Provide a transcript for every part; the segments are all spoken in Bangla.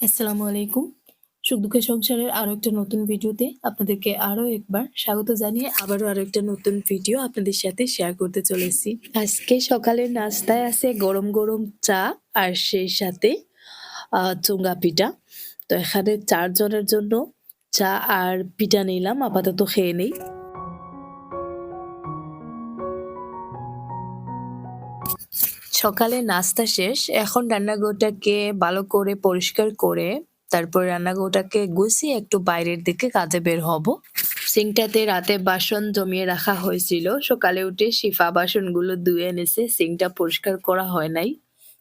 আসসালামু আলাইকুম। সুখ দুঃখের সংসারের আরও একটা নতুন ভিডিওতে আপনাদেরকে আরও একবার স্বাগত জানিয়ে আবারও আরও একটা নতুন ভিডিও আপনাদের সাথে শেয়ার করতে চলেছি। আজকে সকালের নাস্তায় আছে গরম, গরম চা আর সেই সাথে চুঙ্গা পিঠা। তো এখানে ৪ জনের জন্য চা আর পিঠা নিলাম। আপাতত খেয়ে নেই। সকালে নাস্তা শেষ। এখন রান্নাঘরটাকে ভালো করে পরিষ্কার করে তারপর রান্নাঘরটাকে গুছিয়ে একটু বাইরের দিকে কাজে বের হব। সিঙ্কটাতে রাতে বাসন জমিয়ে রাখা হয়েছিল। সকালে উঠে শিফা বাসনগুলো ধুয়ে এনেছে। সিঙ্কটা পরিষ্কার করা হয় নাই।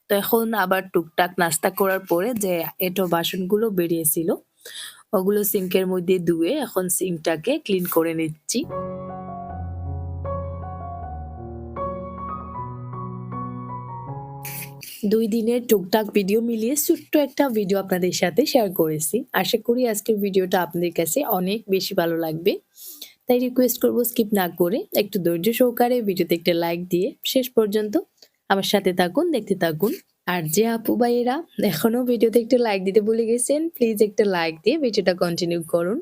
তো এখন আবার টুকটাক নাস্তা করার পরে যে এঁটো বাসনগুলো বেরিয়েছিল, ওগুলো সিঙ্কের মধ্যে ধুয়ে এখন সিঙ্কটাকে ক্লিন করে নিচ্ছি। ২ দিনের টুকটাক ভিডিও মিলিয়ে ছোট্ট একটা ভিডিও আপনাদের সাথে শেয়ার করেছি। আশা করি আজকের ভিডিওটা আপনাদের কাছে অনেক বেশি ভালো লাগবে। তাই রিকোয়েস্ট করব স্কিপ না করে একটু ধৈর্য সহকারে ভিডিওতে একটা লাইক দিয়ে শেষ পর্যন্ত আমার সাথে থাকুন, দেখতে থাকুন। আর যে আপু ভাইয়েরা এখনও ভিডিওতে একটা লাইক দিতে ভুলে গেছেন, প্লিজ একটা লাইক দিয়ে ভিডিওটা কন্টিনিউ করুন।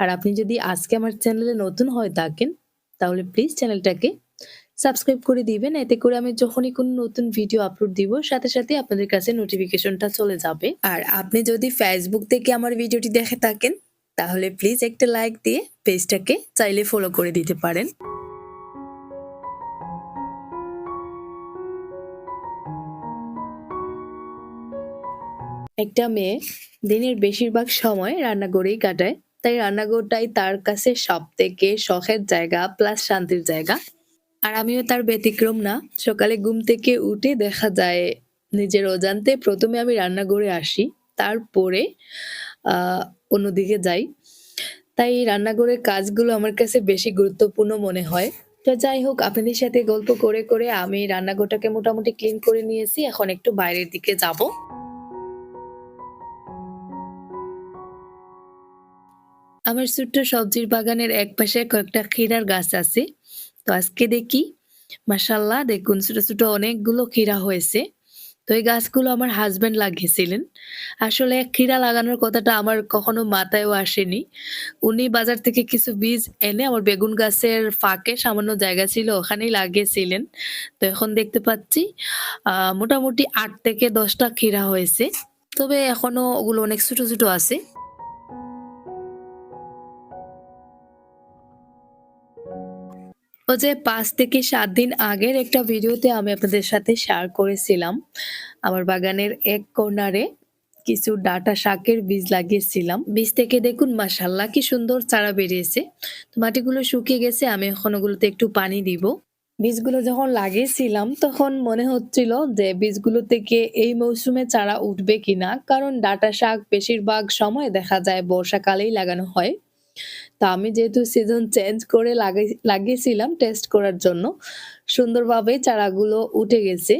আর আপনি যদি আজকে আমার চ্যানেলে নতুন হয়ে থাকেন তাহলে প্লিজ চ্যানেলটাকে সাবস্ক্রাইব করে দিবেন। এতে করে আমি যখনই কোনো নতুন ভিডিও আপলোড দিব সাথে, সাথে আপনাদের কাছে নোটিফিকেশনটা চলে যাবে। আর আপনি যদি ফেসবুক থেকে আমার ভিডিওটি দেখে থাকেন তাহলে প্লিজ একটা লাইক দিয়ে পেজটাকে চাইলে ফলো করে দিতে পারেন। একটা মেয়ে দিনের বেশিরভাগ সময় রান্নাঘরেই কাটায়। তাই রান্নাঘরটাই তার কাছে সব থেকে শখের জায়গা প্লাস শান্তির জায়গা। আর আমিও তার ব্যতিক্রম না। সকালে ঘুম থেকে উঠে দেখা যায় নিজের অজান্তে ১ম এ আমি রান্নাঘরে আসি। তারপরে অন্যদিকে যাই। তাই রান্নাঘরের কাজগুলো আমার কাছে বেশি গুরুত্বপূর্ণ মনে হয়। তো যাই হোক আপনাদের সাথে গল্প করে, করে আমি রান্নাঘরটাকে মোটামুটি ক্লিন করে নিয়েছি। এখন একটু বাইরের দিকে যাব। আমার ছোট্ট সবজির বাগানের একপাশে কয়েকটা ক্ষীরার গাছ আছে। তো আজকে দেখি মাশাআল্লাহ দেখুন ছোট, ছোট অনেকগুলো ক্ষীরা হয়েছে। তো এই গাছগুলো আমার হাসব্যান্ড লাগিয়েছিলেন। আসলে ক্ষীরা লাগানোর কথাটা আমার কখনো মাথায়ও আসেনি। উনি বাজার থেকে কিছু বীজ এনে আমার বেগুন গাছের ফাঁকে সামান্য জায়গা ছিল ওখানেই লাগিয়েছিলেন। তো এখন দেখতে পাচ্ছি মোটামুটি আট থেকে ১০ টা ক্ষীরা হয়েছে। তবে এখনও ওগুলো অনেক ছোট, ছোট আছে। যে পাঁচ থেকে সাত দিন আগের একটা ভিডিওতে আমি আপনাদের সাথে শেয়ার করেছিলাম। আমার বাগানের এক কর্নারে কিছু ডাঁটা শাকের বীজ লাগিয়েছিলাম। বীজ থেকে দেখুন, মাশাআল্লাহ কি সুন্দর চারা বেরিয়েছে। তো মাটিগুলো শুকিয়ে গেছে, আমি এখন ওগুলোতে একটু পানি দিব। বীজগুলো যখন লাগিয়েছিলাম, তখন মনে হচ্ছিল যে বীজগুলো থেকে এই মৌসুমে চারা উঠবে কিনা। কারণ ডাটা শাক বেশিরভাগ সময় দেখা যায় বর্ষাকালেই লাগানো হয়। তো আমি যেহেতু সিজন চেঞ্জ করে লাগাই, লাগিয়েছিলাম টেস্ট করার জন্য। সুন্দরভাবে চারাগুলো উঠে গেছে।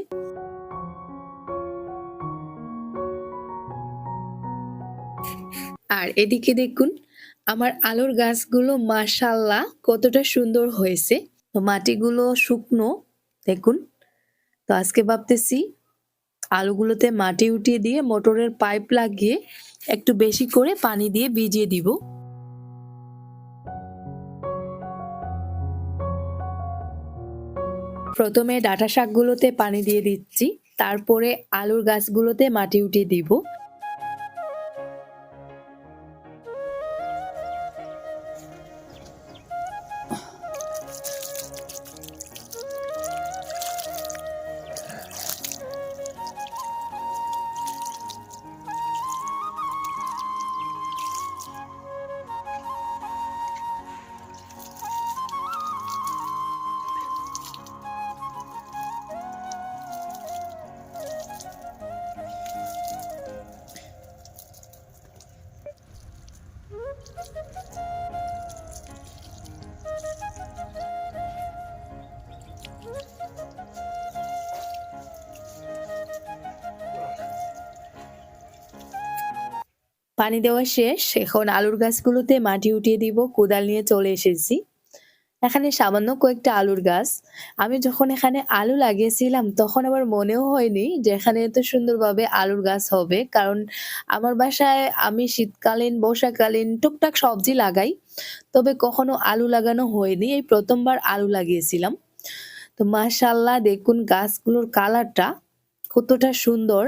আর এদিকে দেখুন, আমার আলুর গাছগুলো মাশাআল্লাহ কতটা সুন্দর হয়েছে। তো মাটিগুলো শুকনো, দেখুন। তো আজকে ভাবতেছি, আলুগুলোতে মাটি উঠিয়ে দিয়ে মোটরের পাইপ লাগিয়ে একটু বেশি করে পানি দিয়ে ভিজিয়ে দিব। প্রথমে ডাটা শাকগুলোতে পানি দিয়ে দিচ্ছি। তারপরে আলুর গাছগুলোতে মাটি উঠিয়ে দিব। পানি দেওয়া শেষ। এখন আলুর গাছগুলোতে মাটি উঠিয়ে দিব। কোদাল নিয়ে চলে এসেছি। এখানে সামান্য কয়েকটা আলুর গাছ। আমি যখন এখানে আলু লাগিয়েছিলাম তখন আমার মনেও হয়নি যে এখানে এত সুন্দরভাবে আলুর গাছ হবে। কারণ আমার বাসায় আমি শীতকালীন, বর্ষাকালীন টুকটাক সবজি লাগাই। তবে কখনো আলু লাগানো হয়নি। এই প্রথমবার আলু লাগিয়েছিলাম। তো মাশাআল্লাহ দেখুন গাছগুলোর কালারটা কতটা সুন্দর।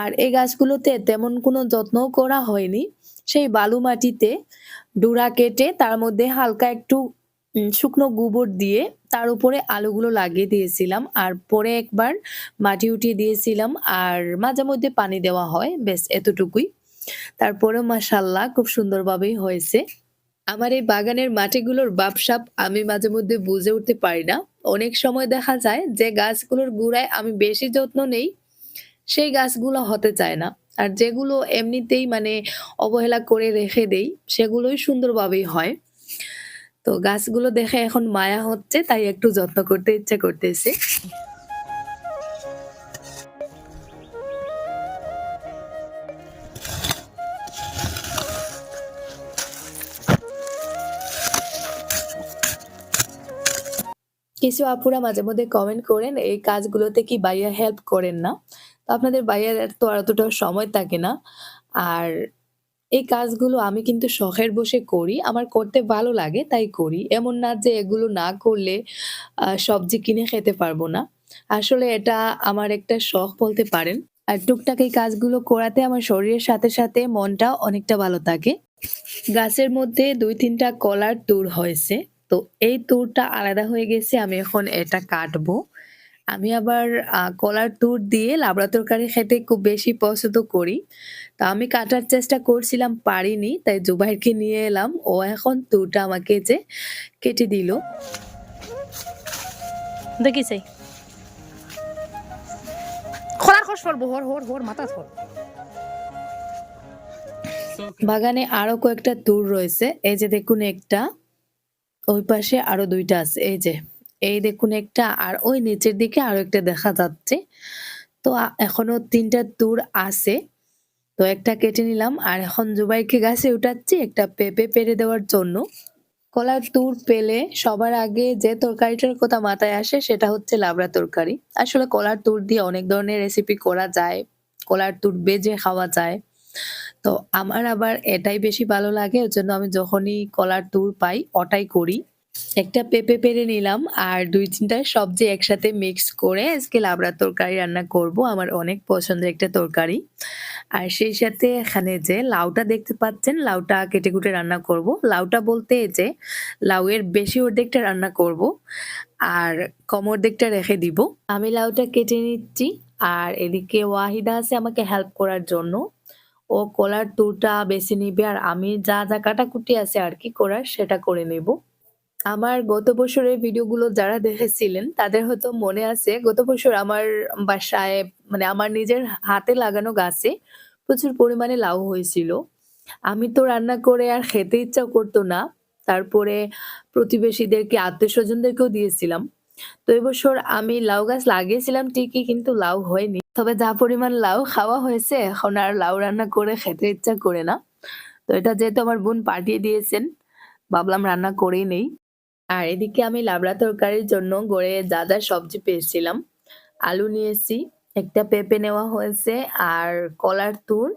আর এই গাছগুলোতে তেমন কোনো যত্নও করা হয়নি। সেই বালু মাটিতে ডুরা কেটে তার মধ্যে হালকা একটু শুকনো গোবর দিয়ে তার উপরে আলুগুলো লাগিয়ে দিয়েছিলাম। আর পরে একবার মাটি উঠিয়ে দিয়েছিলাম। আর মাঝে মধ্যে পানি দেওয়া হয়। ব্যাস এতটুকুই। তারপরেও মাশাআল্লাহ খুব সুন্দরভাবেই হয়েছে। আমার এই বাগানের মাটিগুলোর বাপসাপ আমি মাঝে মধ্যে বুঝে উঠতে পারি না। অনেক সময় দেখা যায় যে গাছগুলোর গোড়ায় আমি বেশি যত্ন নেই, সেই গাছগুলো হতে চায় না। আর যেগুলো এমনিতেই মানে অবহেলা করে রেখে দেই, সেগুলোই সুন্দরভাবেই হয়। তো গাছগুলো দেখে এখন মায়া হচ্ছে তাই একটু যত্ন করতে ইচ্ছা করতেছে। কিছু আপুরা মাঝে মধ্যে কমেন্ট করেন এই কাজগুলোতে কি বাইয়া হেল্প করেন না? তো আপনাদের ভাইয়ার তো আর অতটা সময় থাকে না। আর এই কাজগুলো আমি কিন্তু শখের বসে করি। আমার করতে ভালো লাগে তাই করি। এমন না যে এগুলো না করলে সবজি কিনে খেতে পারব না। আসলে এটা আমার একটা শখ বলতে পারেন। আর টুকটাক এই কাজগুলো করাতে আমার শরীরের সাথে, সাথে মনটাও অনেকটা ভালো থাকে। গাছের মধ্যে দুই তিনটা কলার তুর হয়েছে। তো এই তুরটা আলাদা হয়ে গেছে। আমি এখন এটা কাটবো। আমি আবার কলার তুর দিয়ে লাবড়া তরকারি খেতে খুব বেশি পছন্দ করি। তো আমি কাটার চেষ্টা করছিলাম পারিনি। তাই জুবাইরকে নিয়ে এলাম। ও এখন তুরটা আমাকে যে কেটে দিল। দেখিছে খোলার খোস ফল হর হর হর মাথা ফল বাগানে আরও কয়েকটা তুর রয়েছে। এই যে দেখুন একটা, ওই পাশে আরও দুইটা আছে। এই যে, এই দেখুন একটা আর ওই নিচের দিকে আরও একটা দেখা যাচ্ছে। তো এখনও ৩ টা তুর আছে। তো একটা কেটে নিলাম। আর এখন জুবাইকে গাছে উঠাচ্ছি একটা পেঁপে পেরে দেওয়ার জন্য। কলার তুর পেলে সবার আগে যে তরকারিটার কথা মাথায় আসে সেটা হচ্ছে লাবড়া তরকারি। আসলে কলার তুর দিয়ে অনেক ধরনের রেসিপি করা যায়। কলার তুর বেজে খাওয়া যায়। তো আমার আবার এটাই বেশি ভালো লাগে। ওর জন্য আমি যখনই কলার তুর পাই ওটাই করি। একটা পেঁপে পেরে নিলাম আর ২-৩ টা সবজি একসাথে মিক্স করে আজকে লাবড়ার তরকারি রান্না করব। আমার অনেক পছন্দের একটা তরকারি। আর সেই সাথে এখানে যে লাউটা দেখতে পাচ্ছেন, লাউটা কেটে-কুটে রান্না করব। লাউটা বলতে যে লাউয়ের বেশি অর্ধেকটা রান্না করব। আর কম অর্ধেকটা রেখে দিব। আমি লাউটা কেটে নিচ্ছি। আর এদিকে ওয়াহিদা আছে আমাকে হেল্প করার জন্য। ও কলার তুরটা বেছে নিবে আর আমি যা, যা কাটাকুটি আছে আরকি করার সেটা করে নেব। আমার গত বছরের ভিডিওগুলো যারা দেখেছিলেন তাদের হয়তো মনে আছে গত বছর আমার বাসায় মানে আমার নিজের হাতে লাগানো গাছে প্রচুর পরিমাণে লাউ হয়েছিল। আমি তো রান্না করে আর খেতে ইচ্ছা করতো না। তারপরে প্রতিবেশীদেরকে, আত্মীয় স্বজনদেরকেও দিয়েছিলাম। তো এবছর আমি লাউ গাছ লাগিয়েছিলাম ঠিকই কিন্তু লাউ হয়নি। তবে যা পরিমাণ লাউ খাওয়া হয়েছে এখন আর লাউ রান্না করে খেতে ইচ্ছা করে না। তো এটা যেহেতু আমার বোন পাঠিয়ে দিয়েছেন, ভাবলাম রান্না করেই নেই। আর এদিকে আমি লাবড়া তরকারির জন্য গড়ে যা, যা সবজি পেয়েছিলাম, আলু নিয়েছি, একটা পেঁপে নেওয়া হয়েছে আর কলার তুর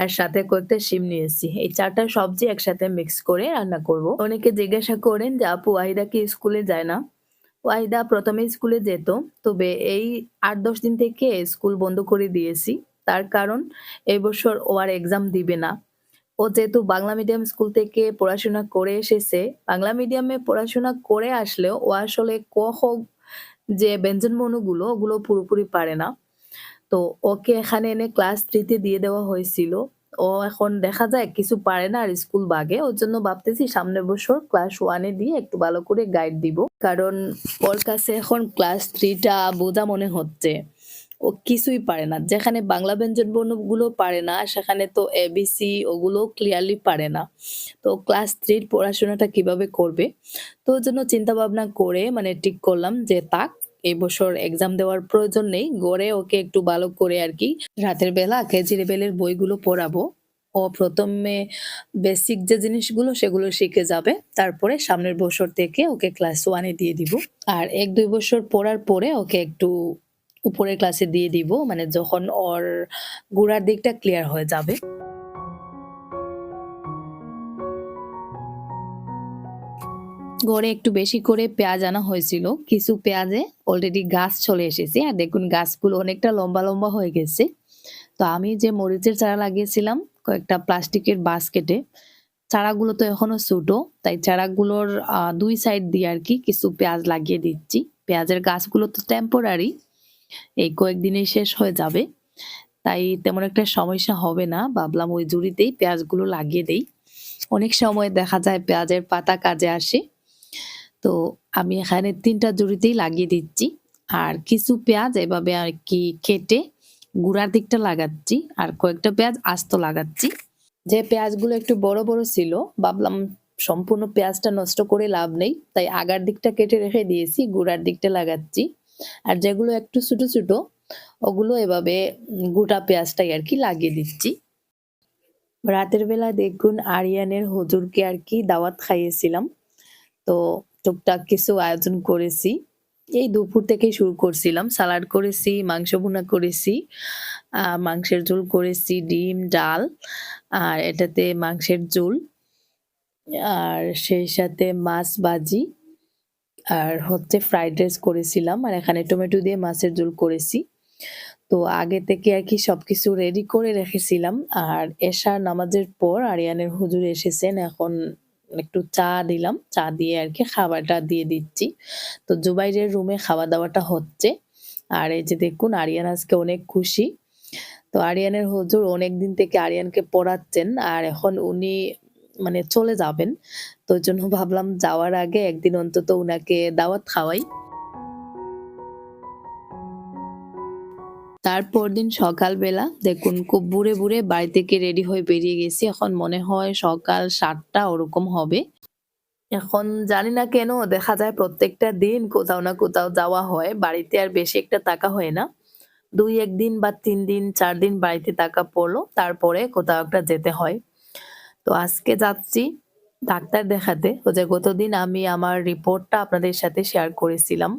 আর সাথে করতে শিম নিয়েছি। এই চারটা সবজি একসাথে মিক্স করে রান্না করব। অনেকে জিজ্ঞাসা করেন যে আপু ওয়াহিদা কি স্কুলে যায় না? ওয়াহিদা ১ম এ স্কুলে যেত। তবে এই আট দশ দিন থেকে স্কুল বন্ধ করে দিয়েছি। তার কারণ এবছর ও আর এক্সাম দিবে না। ও যেহেতু বাংলা মিডিয়াম স্কুল থেকে পড়াশোনা করে এসেছে, বাংলা মিডিয়ামে পড়াশোনা করে আসলেও ও আসলে ক, খ যে ব্যঞ্জনবর্ণগুলো ওগুলো পুরোপুরি পারে না। তো ওকে এখানে এনে ক্লাস 3 তে দিয়ে দেওয়া হয়েছিল। ও এখন দেখা যায় কিছু পারে না আর স্কুল বাগে। ওর জন্য ভাবতেছি সামনের বছর ক্লাস 1 এ দিয়ে একটু ভালো করে গাইড দিব। কারণ ওর কাছে এখন ক্লাস 3 টা বোঝা মনে হচ্ছে। ও কিছুই পারে না। যেখানে বাংলা ব্যঞ্জনবর্ণগুলো পারে না, সেখানে তো এবিসি ওগুলো ক্লিয়ারলি পারে না। তো ক্লাস থ্রির পড়াশোনাটা কীভাবে করবে? তো ওর জন্য চিন্তা ভাবনা করে মানে ঠিক করলাম যে, থাক এই বছর এক্সাম দেওয়ার প্রয়োজন নেই। গড়ে ওকে একটু ভালো করে আর কি রাতের বেলা কেজি লেভেলের বইগুলো পড়াবো। ও প্রথমে বেসিক যে জিনিসগুলো সেগুলো শিখে যাবে তারপরে সামনের বছর থেকে ওকে ক্লাস ওয়ানে দিয়ে দিব আর এক দুই বছর পড়ার পরে ওকে একটু উপরের ক্লাসে দিয়ে দিব মানে যখন ওর গোড়ার দিকটা ক্লিয়ার হয়ে যাবে ঘরে একটু বেশি করে পেঁয়াজ আনা হয়েছিল। কিছু পেঁয়াজে অলরেডি গাছ চলে এসেছে আর দেখুন গাছগুলো অনেকটা লম্বা লম্বা হয়ে গেছে। তো আমি যে মরিচের চারা লাগিয়েছিলাম কয়েকটা প্লাস্টিকের বাস্কেটে, চারাগুলো তো এখনও ছোটো, তাই চারাগুলোর দুই সাইড দিয়ে আর কি কিছু পেঁয়াজ লাগিয়ে দিচ্ছি। পেঁয়াজের গাছগুলো তো টেম্পোরারি এই কয়েকদিনেই শেষ হয়ে যাবে। তাই তেমন একটা সমস্যা হবে না, ভাবলাম ওই জুড়িতেই পেঁয়াজগুলো লাগিয়ে দেই। অনেক সময় দেখা যায় পেঁয়াজের পাতা কাজে আসে তো আমি এখানে তিনটা জুড়িতেই লাগিয়ে দিচ্ছি। আর কিছু পেঁয়াজ এভাবে আর কি কেটে গুড়ার দিকটা লাগাচ্ছি আর কয়েকটা পেঁয়াজ আস্ত লাগাচ্ছি। যে পেঁয়াজগুলো একটু বড় বড় ছিল, ভাবলাম সম্পূর্ণ পেঁয়াজটা নষ্ট করে লাভ নেই, তাই আগার দিকটা কেটে রেখে দিয়েছি, গুড়ার দিকটা লাগাচ্ছি। আর যেগুলো একটু ছোট ছোট, ওগুলো এভাবে গোটা পেঁয়াজটাই আর কি লাগিয়ে দিচ্ছি। রাতের বেলা দেখুন আরিয়ানের হুজুরকে আর কি দাওয়াত খাইয়েছিলাম। তো টুকটাক কিছু আয়োজন করেছি। এই দুপুর থেকেই শুরু করছিলাম। সালাড করেছি, মাংস ভুনা করেছি মাংসের ঝোল করেছি, ডিম, ডাল, আর এটাতে মাংসের ঝোল, আর সেই সাথে মাছ ভাজি, আর হচ্ছে ফ্রাইড রাইস করেছিলাম, আর এখানে টমেটো দিয়ে মাছের ঝোল করেছি। তো আগে থেকে আর কি সবকিছু রেডি করে রেখেছিলাম, আর এশার নামাজের পর আরিয়ানের হুজুর এসেছেন, এখন একটু চা দিলাম। চা দিয়ে আর কি খাবারটা দিয়ে দিচ্ছি। তো জুবাইরের রুমে খাওয়া দাওয়াটা হচ্ছে। আর এই যে দেখুন, আরিয়ান আজকে অনেক খুশি। তো আরিয়ানের হুজুর অনেক দিন থেকে আরিয়ানকে পড়াচ্ছেন আর এখন উনি মানে চলে যাবেন। তো জন্য ভাবলাম যাওয়ার আগে একদিন অন্তত উনাকে দাওয়াত খাওয়াই। তারপর দিন সকালবেলা দেখুন খুব বুড়ে বুড়ে বাড়ি থেকে রেডি হয়ে বেরিয়ে গেছি। এখন মনে হয় সকাল সাতটা ওরকম হবে। এখন জানি না কেন দেখা যায় প্রত্যেকটা দিন কোথাও না কোথাও যাওয়া হয়। বাড়িতে আর বেশি একটা টাকা হয় না। দুই, একদিন বা তিন দিন, চার দিন বাড়িতে টাকা পড়ল। তারপরে কোথাও একটা যেতে হয়। তো আজকে যাচ্ছি ডাক্তার দেখাতে। ও যে গতদিন আমি আমার রিপোর্টটা আপনাদের সাথে শেয়ার করেছিলাম।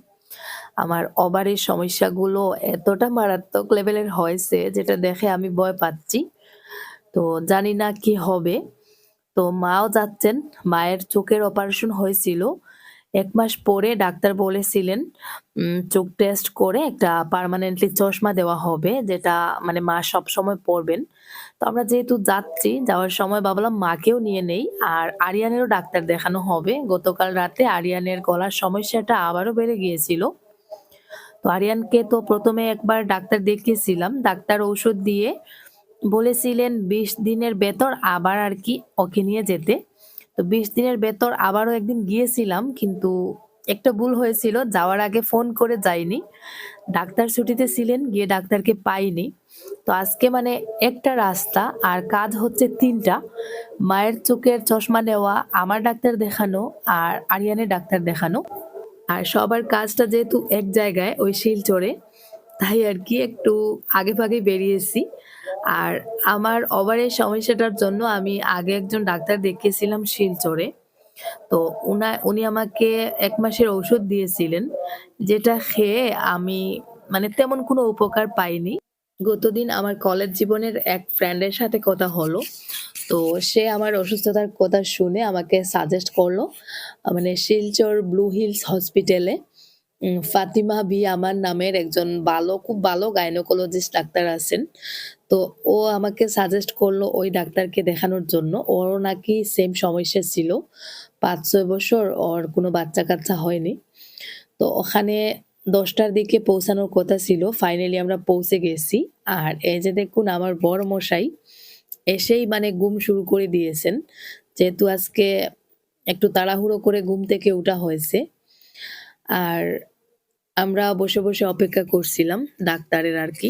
আমার ওভারের সমস্যাগুলো এতটা মারাত্মক লেভেলের হয়েছে যেটা দেখে আমি ভয় পাচ্ছি। তো জানি না কি হবে। তো মাও যাচ্ছেন, মায়ের চোখের অপারেশন হয়েছিল। এক মাস পরে ডাক্তার বলেছিলেন চোখ টেস্ট করে একটা পার্মানেন্টলি চশমা দেওয়া হবে, যেটা মানে মা সব সময় পরবেন। তো আমরা যেহেতু যাচ্ছি, যাওয়ার সময় ভাবলাম মাকেও নিয়ে নেই আর আরিয়ানেরও ডাক্তার দেখানো হবে। গতকাল রাতে আরিয়ানের গলার সমস্যাটা আবারও বেড়ে গিয়েছিল। তো আরিয়ানকে তো প্রথমে একবার ডাক্তার দেখিয়েছিলাম। ডাক্তার ঔষধ দিয়ে বলেছিলেন বিশ দিনের বেতর আবার আর কি ওকে নিয়ে যেতে। তো বিশ দিনের বেতর আবারও একদিন গিয়েছিলাম, কিন্তু একটা ভুল হয়েছিল, যাওয়ার আগে ফোন করে যাইনি। ডাক্তার ছুটিতে ছিলেন, গিয়ে ডাক্তারকে পাইনি। তো আজকে মানে একটা রাস্তা আর কাজ হচ্ছে তিনটা। মায়ের চোখের চশমা নেওয়া, আমার ডাক্তার দেখানো আর আরিয়ানের ডাক্তার দেখানো। আর সবার কাজটা যেহেতু এক জায়গায়, ওই শিলচরে, তাই আর কি একটু আগে ভাগে বেরিয়েছি। আর আমার ওভারের সমস্যাটার জন্য আমি আগে একজন ডাক্তার দেখিয়েছিলাম শিলচরে। তো উনা, উনি আমাকে এক মাসের ঔষধ দিয়েছিলেন, যেটা খেয়ে আমি মানে তেমন কোনো উপকার পাইনি। গতদিন আমার কলেজ জীবনের এক ফ্রেন্ডের সাথে কথা হলো, তো সে আমার অসুস্থতার কথা শুনে আমাকে সাজেস্ট করল মানে শিলচর ব্লু হিলস হসপিটালে ফাতিমা বি আমার নামের একজন ভালো খুব ভালো গাইনোকোলজিস্ট ডাক্তার আছেন। তো ও আমাকে সাজেস্ট করল ওই ডাক্তারকে দেখানোর জন্য। ওরও নাকি সেম সমস্যা ছিল। পাঁচ, ছয় বছর ওর কোনো বাচ্চা কাচ্চা হয়নি। তো ওখানে দশটার দিকে পৌঁছানোর কথা ছিল। ফাইনালি আমরা পৌঁছে গেছি। আর এই যে দেখুন আমার বড় মশাই এসেই মানে ঘুম শুরু করে দিয়েছেন। যেহেতু আজকে একটু তাড়াহুড়ো করে ঘুম থেকে ওঠা হয়েছে। আর আমরা বসে বসে অপেক্ষা করছিলাম ডাক্তারের আর কি।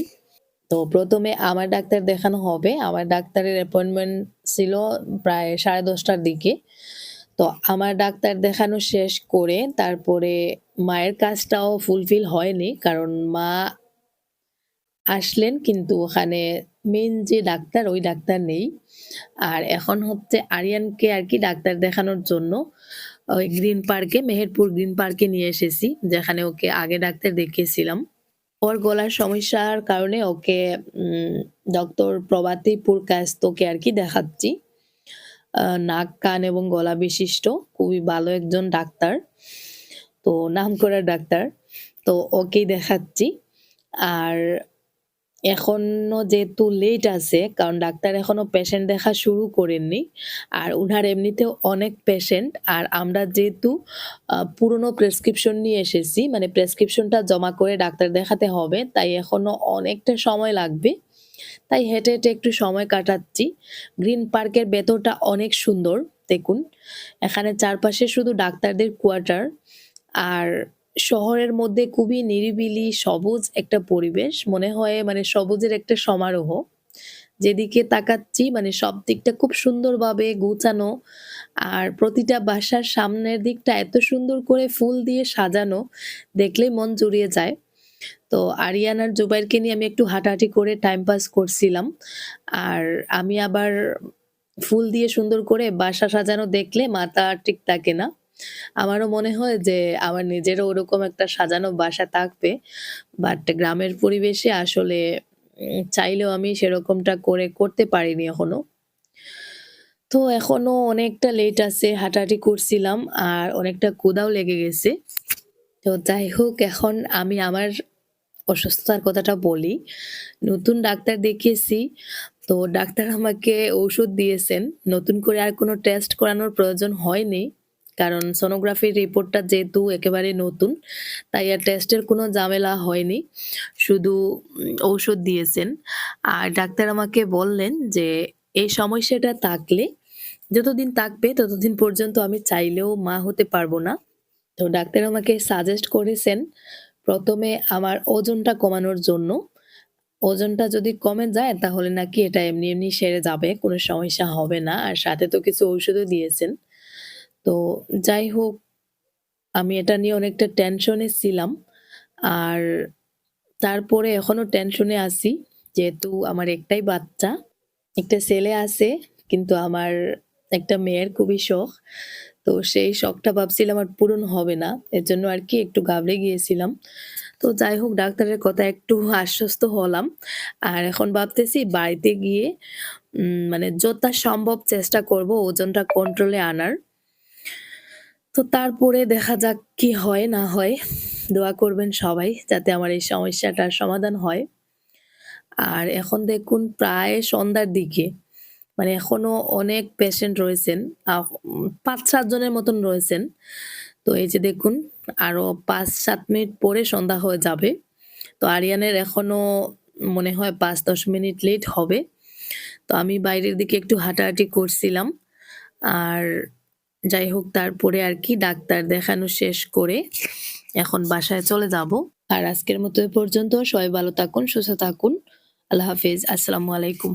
তো প্রথমে আমার ডাক্তার দেখানো হবে। আমার ডাক্তারের অ্যাপয়েন্টমেন্ট ছিল প্রায় সাড়ে দশটার দিকে। তো আমার ডাক্তার দেখানো শেষ করে তারপরে মায়ের কাজটাও ফুলফিল হয়নি, কারণ মা আসলেন, কিন্তু ওখানে মেইন যে ডাক্তার, ওই ডাক্তার নেই। আর এখন হচ্ছে আরিয়ানকে আর কি ডাক্তার দেখানোর জন্য, ওই গ্রিন পার্কে, মেহেরপুর গ্রিন পার্কে নিয়ে এসেছি, যেখানে ওকে আগে ডাক্তার দেখিয়েছিলাম। ওর গলার সমস্যার কারণে ওকে ডক্টর প্রভাতিপুর কাস্তকে আর কি দেখাচ্ছি। নাক, কান এবং গলা বিশিষ্ট, খুবই ভালো একজন ডাক্তার, তো নাম করা ডাক্তার, তো ওকেই দেখাচ্ছি। আর এখনও যেহেতু লেট আছে, কারণ ডাক্তার এখনও পেশেন্ট দেখা শুরু করেননি, আর উনার এমনিতেও অনেক পেশেন্ট আর আমরা যেহেতু পুরনো প্রেসক্রিপশন নিয়ে এসেছি মানে প্রেসক্রিপশনটা জমা করে ডাক্তার দেখাতে হবে, তাই এখনও অনেকটা সময় লাগবে। তাই হেঁটে হেঁটে একটু সময় কাটাচ্ছি। গ্রিন পার্কের ভেতরটা অনেক সুন্দর, দেখুন। এখানে চারপাশে শুধু ডাক্তারদের কোয়ার্টার আর শহরের মধ্যে খুবই নিরিবিলি, সবুজ একটা পরিবেশ, মনে হয় মানে সবুজের একটা সমারোহ। যেদিকে তাকাচ্ছি মানে সব দিকটা খুব সুন্দরভাবে গুছানো আর প্রতিটা বাসার সামনের দিকটা এত সুন্দর করে ফুল দিয়ে সাজানো, দেখলেই মন জুড়িয়ে যায়। তো আরিয়ান আর জুবাইরকে নিয়ে আমি একটু হাঁটাহাঁটি করে টাইম পাস করছিলাম আর আমি আবার ফুল দিয়ে সুন্দর করে বাসা সাজানো দেখলে মাথা ঠিক থাকে না। আমারও মনে হয় যে আমার নিজেরও ওরকম একটা সাজানো বাসা থাকবে বাট গ্রামের পরিবেশে আসলে চাইলেও আমি সেরকমটা করে করতে পারিনি এখনও। তো এখনও অনেকটা লেট আছে, হাঁটাহাঁটি করছিলাম আর অনেকটা ক্ষুধাও লেগে গেছে। তো যাই হোক, এখন আমি আমার অসুস্থতার কথাটা বলি। নতুন ডাক্তার দেখিয়েছি, তো ডাক্তার আমাকে ঔষধ দিয়েছেন। নতুন করে আর কোনো টেস্ট করানোর প্রয়োজন হয়নি। কারণ সোনোগ্রাফির রিপোর্টটা যেহেতু একেবারে নতুন, তাই আর টেস্টের কোনো ঝামেলা হয়নি, শুধু ঔষধ দিয়েছেন। আর ডাক্তার আমাকে বললেন যে এই সমস্যাটা থাকলে, যতদিন থাকবে ততদিন পর্যন্ত আমি চাইলেও মা হতে পারব না। তো ডাক্তার আমাকে সাজেস্ট করেছেন, প্রথমে আমার ওজনটা কমানোর জন্য। ওজনটা যদি কমে যায় তাহলে নাকি এটা এমনি এমনি সেরে যাবে, কোনো সমস্যা হবে না। আর সাথে তো কিছু ঔষধও দিয়েছেন। তো যাই হোক, আমি এটা নিয়ে অনেকটা টেনশনে ছিলাম। আর তারপরে এখনও টেনশনে আছি, যেহেতু আমার একটাই বাচ্চা, একটা ছেলে আছে, কিন্তু আমার একটা মেয়ের খুবই শখ। তো সেই শখটা ভাবছিলাম আর পূরণ হবে না, এর জন্য আর কি একটু গাবড়ে গিয়েছিলাম। তো যাই হোক, ডাক্তারের কথা একটু আশ্বস্ত হলাম। আর এখন ভাবতেছি বাড়িতে গিয়ে মানে যথা সম্ভব চেষ্টা করব ওজনটা কন্ট্রোলে আনার। তো তারপরে দেখা যাক কি হয়, না হয়। দোয়া করবেন সবাই যাতে আমার এই সমস্যাটার সমাধান হয়। আর এখন দেখুন প্রায় সন্ধ্যার দিকে মানে এখনও অনেক পেশেন্ট রয়েছেন পাঁচ সাত জনের মতন রয়েছেন। তো এই যে দেখুন, আরও পাঁচ সাত মিনিট পরে সন্ধ্যা হয়ে যাবে। তো আরিয়ানের এখনও মনে হয় পাঁচ দশ মিনিট লেট হবে। তো আমি বাইরের দিকে একটু হাঁটাহাঁটি করছিলাম। আর যাই হোক তারপরে আর কি ডাক্তার দেখানো শেষ করে এখন বাসায় চলে যাব। আর আজকের মতো এ পর্যন্ত সবাই ভালো থাকুন, সুস্থ থাকুন। আল্লাহ হাফিজ। আসসালামু আলাইকুম।